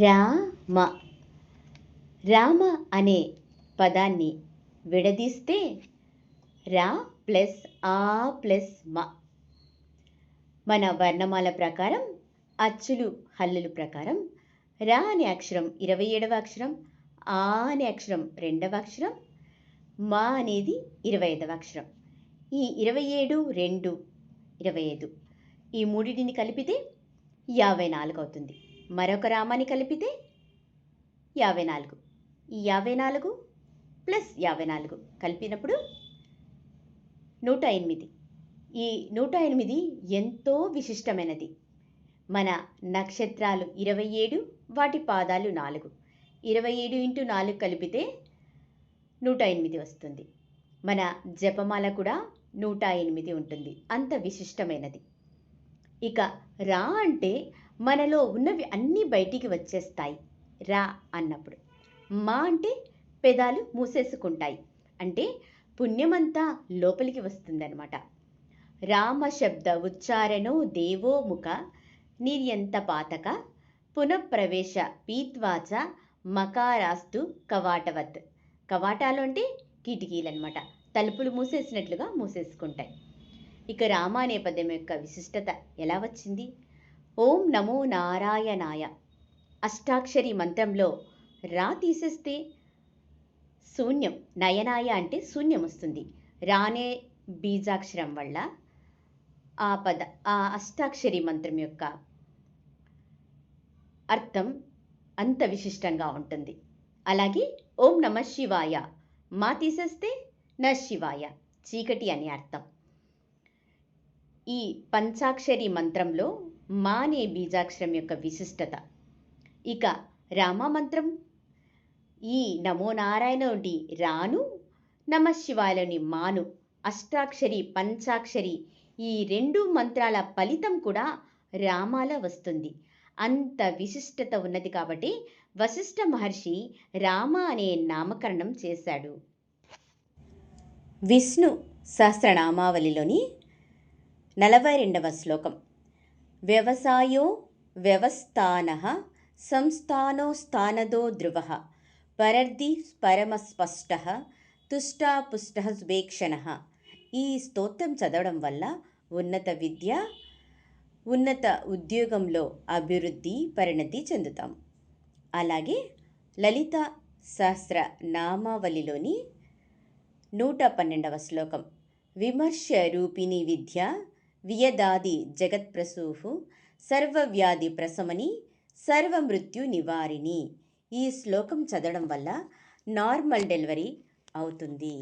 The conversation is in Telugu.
రామ. రామ అనే పదాన్ని విడదీస్తే రా ప్లస్ ఆ ప్లస్ మ. మన వర్ణమాల ప్రకారం అచ్చులు హల్లులు ప్రకారం రా అనే అక్షరం ఇరవై ఏడవ అక్షరం ఆ అనే అక్షరం రెండవ అక్షరం మా అనేది ఇరవై ఐదవ అక్షరం. ఈ ఇరవై ఏడు రెండు ఇరవై ఐదు ఈ మూడింటిని కలిపితే యాభై నాలుగు అవుతుంది. మరొక రామాన్ని కలిపితే యాభై నాలుగు. ఈ యాభై నాలుగు ప్లస్ యాభై నాలుగు కలిపినప్పుడు నూట ఎనిమిది. ఈ నూట ఎనిమిది ఎంతో విశిష్టమైనది. మన నక్షత్రాలు ఇరవై ఏడు వాటి పాదాలు నాలుగు. ఇరవై ఏడు ఇంటూ నాలుగు కలిపితే నూట ఎనిమిది వస్తుంది. మన జపమాల కూడా నూట ఎనిమిది ఉంటుంది. అంత విశిష్టమైనది. ఇక రా అంటే మనలో ఉన్నవి అన్నీ బయటికి వచ్చేస్తాయి. రా అన్నప్పుడు. మా అంటే పెదాలు మూసేసుకుంటాయి. అంటే పుణ్యమంతా లోపలికి వస్తుందన్నమాట. రామ శబ్ద ఉచ్చారణో దేవో ముఖ నిర్యంత పాతక పునఃప్రవేశ పీత్వాచ మకారాస్తు కవాటవత్. కవాటాలు అంటే కిటికీలు అనమాట తలుపులు మూసేసినట్లుగా మూసేసుకుంటాయి. ఇక రామ అనే పదం యొక్క విశిష్టత ఎలా వచ్చింది? ఓం నమో నారాయణాయ. అష్టాక్షరి మంత్రంలో రా తీసేస్తే శూన్యం నయనాయ అంటే శూన్యం వస్తుంది. రానే బీజాక్షరం వల్ల ఆ పద ఆ అష్టాక్షరి మంత్రం యొక్క అర్థం అంత విశిష్టంగా ఉంటుంది. అలాగే ఓం నమ శివాయ మా తీసేస్తే న శివాయ చీకటి అని అర్థం. ఈ పంచాక్షరి మంత్రంలో మా అనే బీజాక్షరం యొక్క విశిష్టత. ఇక రామ మంత్రం. ఈ నమో నారాయణుడి రాను నమ శివాయలోని మాను అష్టాక్షరి పంచాక్షరి ఈ రెండు మంత్రాల ఫలితం కూడా రామాల వస్తుంది. అంత విశిష్టత ఉన్నది కాబట్టి వశిష్ఠ మహర్షి రామ అనే నామకరణం చేశాడు. విష్ణు సహస్రనామావళిలోని నలభై రెండవ శ్లోకం. వ్యవసాయో వ్యవస్థాన సంస్థానో స్థానదో ధ్రువ పరర్ధి పరమస్పష్ట తుష్టాపుష్ట స్వేక్షణ ఈ స్తోత్రం చదవడం వల్ల ఉన్నత విద్య ఉన్నత ఉద్యోగంలో అభివృద్ధి పరిణతి చెందుతాం. అలాగే లలిత సహస్ర నామావళిలోని నూట పన్నెండవ శ్లోకం విమర్శ రూపిణి విద్య వియదాది జగత్ప్రసూహు సర్వవ్యాధి ప్రసమని సర్వమృత్యు నివారిణి. ఈ శ్లోకం చదవడం వల్ల నార్మల్ డెలివరీ అవుతుంది.